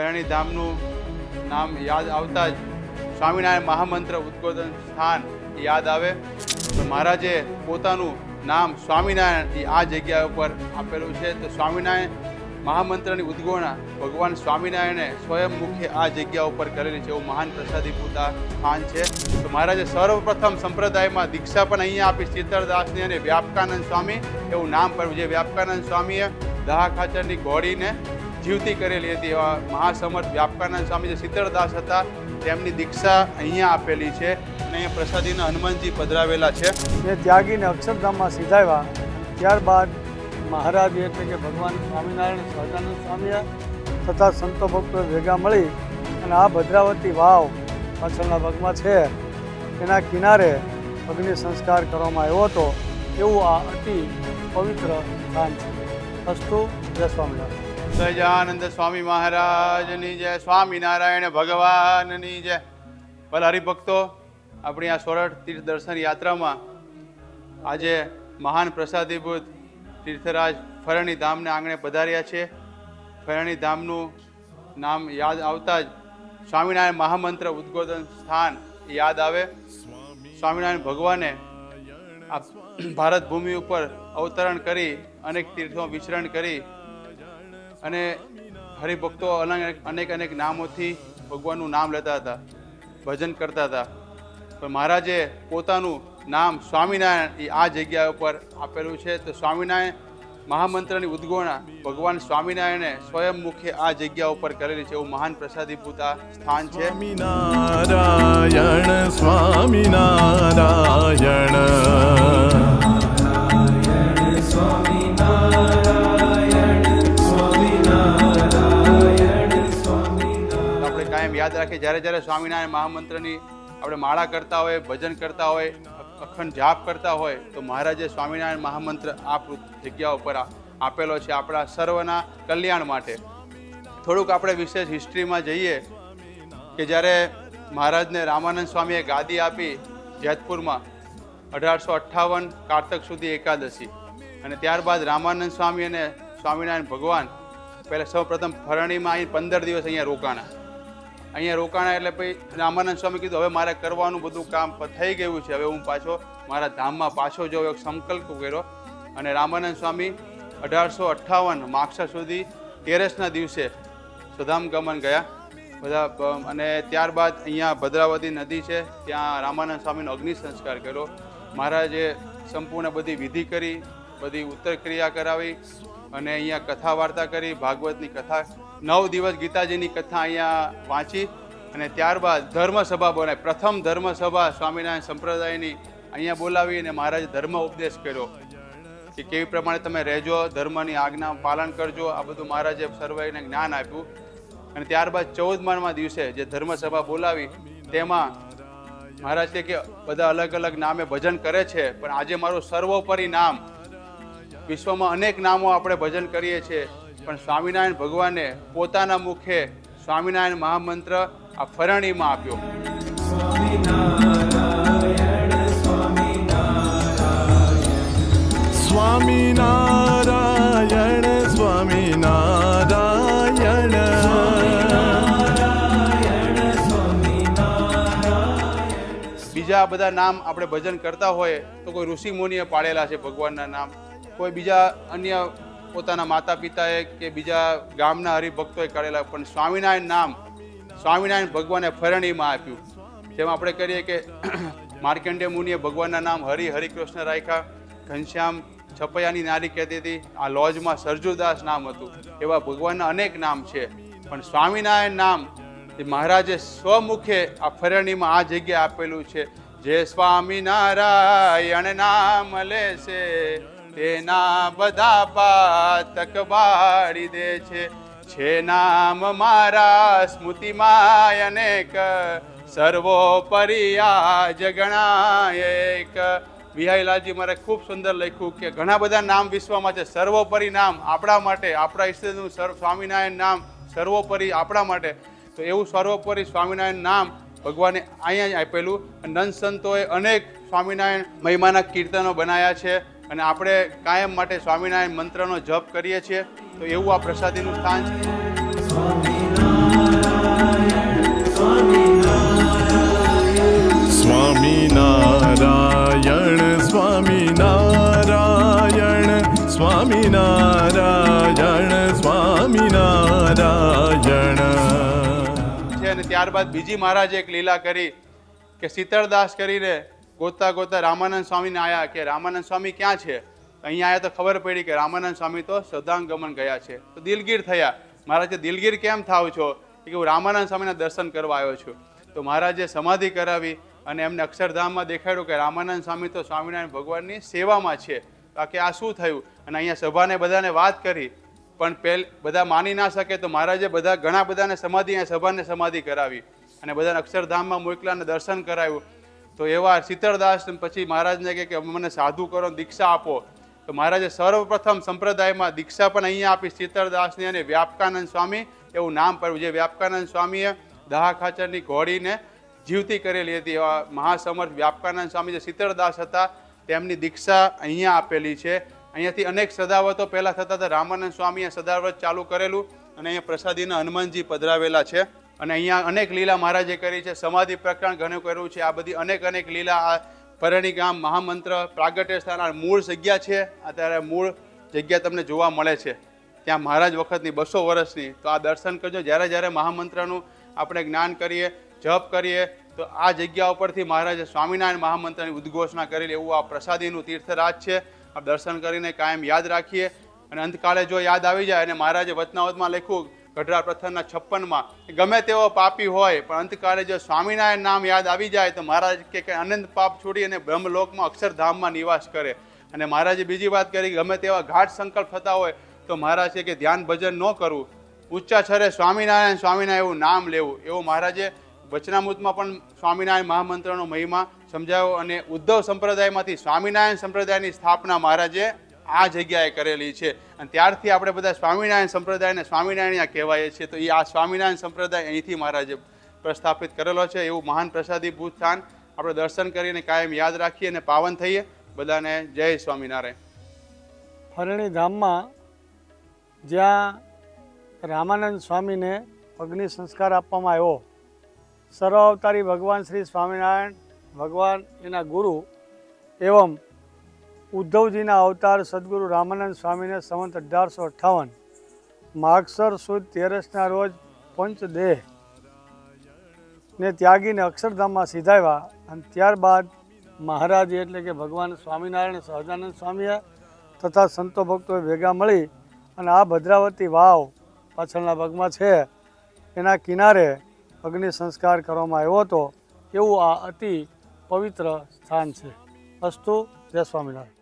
ફરણી ધામનું નામ યાદ આવતા જ સ્વામિનારાયણ મહામંત્ર ઉદ્બોધન સ્થાન યાદ આવે. તો મહારાજે પોતાનું નામ સ્વામિનારાયણ આ જગ્યા ઉપર આપેલું છે. તો સ્વામિનારાયણ મહામંત્રની ઉદ્ગોણા ભગવાન સ્વામિનારાયણે સ્વયં મુખ્ય આ જગ્યા ઉપર કરેલી છે. એવું મહાન પ્રસાદી પૂતા સ્થાન છે. તો મહારાજે સર્વપ્રથમ સંપ્રદાયમાં દીક્ષા પણ અહીંયા આપી શીતળદાસની અને વ્યાપકાનંદ સ્વામી, એવું નામ પડ્યું. જે વ્યાપકાનંદ સ્વામીએ દહા ખાચરની ઘોડીને જીવતી કરેલી હતી એવા મહાસમર્થ વ્યાપકાનંદ સ્વામી જે શીતળદાસ હતા, તેમની દીક્ષા અહીંયા આપેલી છે અને અહીંયા પ્રસાદીના હનુમાનજી પધરાવેલા છે. એ ત્યાગીને અક્ષરધામમાં સીધાવ્યા. ત્યારબાદ મહારાજ એટલે કે ભગવાન સ્વામિનારાયણ સહજાનંદ સ્વામીએ તથા સંતો ભક્તો ભેગા મળી અને આ ભદ્રાવતી વાવ પાછળના ભાગમાં છે. એના કિનારે અગ્નિ સંસ્કાર કરવામાં આવ્યો હતો. એવું આ અતિ પવિત્ર સ્થાન છે. અસ્તુ, જય સ્વામિનારાયણ. સહજાનંદ સ્વામી મહારાજની જય. સ્વામિનારાયણ ભગવાનની જય. ભલે હરિભક્તો, આપણી આ સોરઠ તીર્થ દર્શન યાત્રામાં આજે મહાન પ્રસાદીભૂત તીર્થરાજ ફરણી ધામને આંગણે પધાર્યા છે. ફરણી ધામનું નામ યાદ આવતા જ સ્વામિનારાયણ મહામંત્ર ઉદ્બોધન સ્થાન યાદ આવે. સ્વામિનારાયણ ભગવાને આ ભારત ભૂમિ ઉપર અવતરણ કરી, અનેક તીર્થો વિચરણ કરી અને હરિભક્તો અનેક અનેક અનેક નામોથી ભગવાનનું નામ લેતા હતા, ભજન કરતા હતા. પણ મહારાજે પોતાનું નામ સ્વામિનારાયણ એ આ જગ્યા ઉપર આપેલું છે. તો સ્વામિનારાયણ મહામંત્રની ઉદ્ગોણા ભગવાન સ્વામિનારાયણે સ્વયં મુખે આ જગ્યા ઉપર કરેલી છે. એવું મહાન પ્રસાદીભૂત આ સ્થાન છે. સ્વામિનારાયણ સ્વામિનારાયણ. યાદ રાખીએ જ્યારે જ્યારે સ્વામિનારાયણ મહામંત્રની આપણે માળા કરતા હોય, ભજન કરતા હોય અખંડ જાપ કરતા હોય, તો મહારાજે સ્વામિનારાયણ મહામંત્ર આ જગ્યા ઉપર આપેલો છે આપણા સર્વના કલ્યાણ માટે. થોડુંક આપણે વિશેષ હિસ્ટ્રીમાં જઈએ કે જ્યારે મહારાજને રામાનંદ સ્વામીએ ગાદી આપી જેતપુરમાં અઢારસો અઠ્ઠાવન કારતક સુધી એકાદશી અને ત્યારબાદ રામાનંદ સ્વામી અને સ્વામિનારાયણ ભગવાન પહેલાં સૌપ્રથમ ફરણીમાં અહીં પંદર દિવસ અહીંયા રોકાણા. અહીંયા રોકાણા એટલે પછી રામાનંદ સ્વામી કીધું, હવે મારે કરવાનું બધું કામ થઈ ગયું છે. હવે હું પાછો, મારા ધામમાં પાછો જાઉં એક સંકલ્પ કર્યો. અને રામાનંદ સ્વામી અઢારસો અઠ્ઠાવન માક્ષર સુધી તેરસના દિવસે સુધામ ગમન ગયા. બધા અને ત્યારબાદ અહીંયા ભદ્રાવતી નદી છે, ત્યાં રામાનંદ સ્વામીનો અગ્નિ સંસ્કાર કર્યો. મહારાજે સંપૂર્ણ બધી વિધિ કરી, બધી ઉત્તર ક્રિયા કરાવી અને અહીંયા કથા વાર્તા કરી, ભાગવતની કથા નવ દિવસ ગીતાજીની કથા અહીંયા વાંચી અને ત્યારબાદ ધર્મસભા બોલાવી પ્રથમ ધર્મસભા સ્વામિનારાયણ સંપ્રદાયની અહીંયા બોલાવી અને મહારાજે ધર્મ ઉપદેશ કર્યો કે કેવી પ્રમાણે તમે રહેજો, ધર્મની આજ્ઞા પાલન કરજો. આ બધું મહારાજે સર્વેને જ્ઞાન આપ્યું. અને ત્યારબાદ ચૌદ માળમાં દિવસે જે ધર્મસભા બોલાવી, તેમાં મહારાજ કે બધા અલગ અલગ નામે ભજન કરે છે, પણ આજે મારું સર્વોપરી નામ. વિશ્વમાં અનેક નામો આપણે ભજન કરીએ છીએ. પણ સ્વામિનારાયણ ભગવાને પોતાના મુખે સ્વામિનારાયણ મહામંત્ર આ ફરણીમાં આપ્યો. સ્વામિનારાયણ સ્વામિનારાયણ. બીજા બધા નામ આપણે ભજન કરતા હોય તો કોઈ ઋષિ મુનિએ પાડેલા છે ભગવાનના નામ. કોઈ બીજા અન્ય પોતાના માતા પિતાએ કે બીજા ગામના હરિભક્તોએ કરેલા પણ સ્વામિનારાયણ નામ, સ્વામિનારાયણ ભગવાને ફરણીમાં આપ્યું. જેમ આપણે કરીએ કે માર્કંડે મુનિએ ભગવાનના નામ હરિ, હરિકૃષ્ણ રાખ્યા. ઘનશ્યામ છપૈયાની નારી કહેતી હતી, આ લોજમાં સરજુદાસ નામ હતું. એવા ભગવાનના અનેક નામ છે. પણ સ્વામિનારાયણ નામ એ મહારાજે સ્વમુખે આ ફરણીમાં આ જગ્યા આપેલું છે. જે સ્વામિનારાયણ નામ લેશે તેના બધા પાતક બાળી દે છે. છે નામ મારા સ્મૃતિમાં અનેક. સર્વોપરી આજ ગણાય એક. વિહાઈલાલજી મારે ખૂબ સુંદર લખ્યું કે ઘણા બધા નામ વિશ્વમાં છે. સર્વોપરી નામ આપણા માટે, આપણા ઈષ્ટનું સર્વ, સ્વામિનારાયણ નામ સર્વોપરી આપણા માટે. તો એવું સર્વોપરી સ્વામિનારાયણ નામ ભગવાને અહીંયા આપેલું. નંદ સંતોએ અનેક સ્વામિનારાયણ મહિમાના કીર્તનો બનાવ્યા છે. અને આપણે કાયમ માટે સ્વામિનારાયણ મંત્રનો જપ કરીએ છીએ. તો એવું આ પ્રસાદીનું સ્થાન છે. સ્વામિનારાયણ સ્વામિનારાયણ સ્વામી નારાયણ છે અને ત્યારબાદ બીજી મહારાજે એક લીલા કરી કે શીતળદાસ કરીને ગોતા ગોતા રામાનંદ સ્વામીને આવ્યા કે રામાનંદ સ્વામી ક્યાં છે? અહીંયા આવ્યા તો ખબર પડી કે રામાનંદ સ્વામી તો શ્રદ્ધાંગમન ગયા છે. તો દિલગીર થયા. મહારાજે દિલગીર કેમ થાવ છો? કે હું રામાનંદ સ્વામીના દર્શન કરવા આવ્યો છું. તો મહારાજે સમાધિ કરાવી અને એમને અક્ષરધામમાં દેખાડ્યું કે રામાનંદ સ્વામી તો સ્વામિનારાયણ ભગવાનની સેવામાં છે. બાકી આ શું થયું? અને અહીંયા સભાને બધાને વાત કરી. પણ પહેલ બધા માની ના શકે તો મહારાજે બધા ઘણા બધાને સમાધિ, અહીંયા સભાને સમાધિ કરાવી. અને બધાને અક્ષરધામમાં મોકલાને દર્શન કરાવ્યું. તો એવા શીતળદાસ પછી મહારાજને કહે કે મને સાધુ કરો દીક્ષા આપો. તો મહારાજે સર્વપ્રથમ સંપ્રદાયમાં દીક્ષા પણ અહીંયા આપી શીતળદાસને અને વ્યાપકાનંદ સ્વામી, એવું નામ પડ્યું. જે વ્યાપકાનંદ સ્વામીએ દહા ખાચરની ઘોડીને જીવતી કરેલી હતી એવા મહાસમર્થ વ્યાપકાનંદ સ્વામી જે શીતળદાસ હતા, તેમની દીક્ષા અહીંયા આપેલી છે. અહીંયાથી અનેક સદાવતો પહેલાં થતા હતા. રામાનંદ સ્વામીએ સદાવત ચાલુ કરેલું અને અહીંયા પ્રસાદીના હનુમાનજી પધરાવેલા છે. અને અહીંયા અનેક લીલા મહારાજે કરી છે. સમાધિ પ્રકરણ ઘણું કર્યું છે. આ બધી અનેક અનેક લીલા આ પરણી ગામ મહામંત્ર પ્રાગટ્ય સ્થાન મૂળ જગ્યા છે. અત્યારે મૂળ જગ્યા તમને જોવા મળે છે. ત્યાં મહારાજ વખતની બસો વર્ષની. તો આ દર્શન કરજો. જ્યારે જ્યારે મહામંત્રનું આપણે જ્ઞાન કરીએ, જપ કરીએ, તો આ જગ્યા ઉપરથી મહારાજે સ્વામિનારાયણ મહામંત્રની ઉદ્ઘોષણા કરેલી. એવું આ પ્રસાદીનું તીર્થરાજ છે. આ દર્શન કરીને કાયમ યાદ રાખીએ. અને અંતકાળે જો યાદ આવી જાય અને મહારાજે વચનાવતમાં લખ્યું ગઢડા પ્રથમના છપ્પનમાં. ગમે તેવો પાપી હોય, પણ અંતકાળે જો સ્વામિનારાયણ નામ યાદ આવી જાય, તો મહારાજ કે અનંત પાપ છોડી અને બ્રહ્મલોકમાં અક્ષરધામમાં નિવાસ કરે. અને મહારાજે બીજી વાત કરી, ગમે તેવા ઘાટ સંકલ્પ થતા હોય, તો મહારાજ કે ધ્યાન ભજન ન કરવું. ઉચ્ચા છરે સ્વામિનારાયણ સ્વામિનારાયણ એવું નામ લેવું. એવું મહારાજે વચનામૃતમાં પણ સ્વામિનારાયણ મહામંત્રનો મહિમા સમજાવ્યો અને ઉદ્ધવ સંપ્રદાયમાંથી સ્વામિનારાયણ સંપ્રદાયની સ્થાપના મહારાજે આ જગ્યાએ કરેલી છે. અને ત્યારથી આપણે બધા સ્વામિનારાયણ સંપ્રદાયને સ્વામિનારાયણ કહેવાય છીએ તો એ આ સ્વામિનારાયણ સંપ્રદાય અહીંથી મહારાજે પ્રસ્થાપિત કરેલો છે, એવું મહાન પ્રસાદી ભૂત સ્થાન. આપણે દર્શન કરીને કાયમ યાદ રાખીએ અને પાવન થઈએ. બધાને જય સ્વામિનારાયણ. ફરણી ધામમાં જ્યાં રામાનંદ સ્વામીને અગ્નિ સંસ્કાર આપવામાં આવ્યો સર્વ અવતારી ભગવાન શ્રી સ્વામિનારાયણ ભગવાન એના ગુરુ એવં ઉદ્ધવજીના અવતાર સદગુરુ રામાનંદ સ્વામીને સંવંત અઢારસો અઠ્ઠાવન, માગસર સુદ તેરસના રોજ પંચદેહ ને ત્યાગીને અક્ષરધામમાં સીધાવ્યા અને ત્યારબાદ મહારાજ એટલે કે ભગવાન સ્વામિનારાયણ સહજાનંદ સ્વામીએ તથા સંતો ભક્તોએ ભેગા મળી અને આ ભદ્રાવતી વાવ પાછળના ભાગમાં છે. એના કિનારે અગ્નિ સંસ્કાર કરવામાં આવ્યો હતો. એવું આ અતિ પવિત્ર સ્થાન છે. અસ્તુ, જય સ્વામિનારાયણ.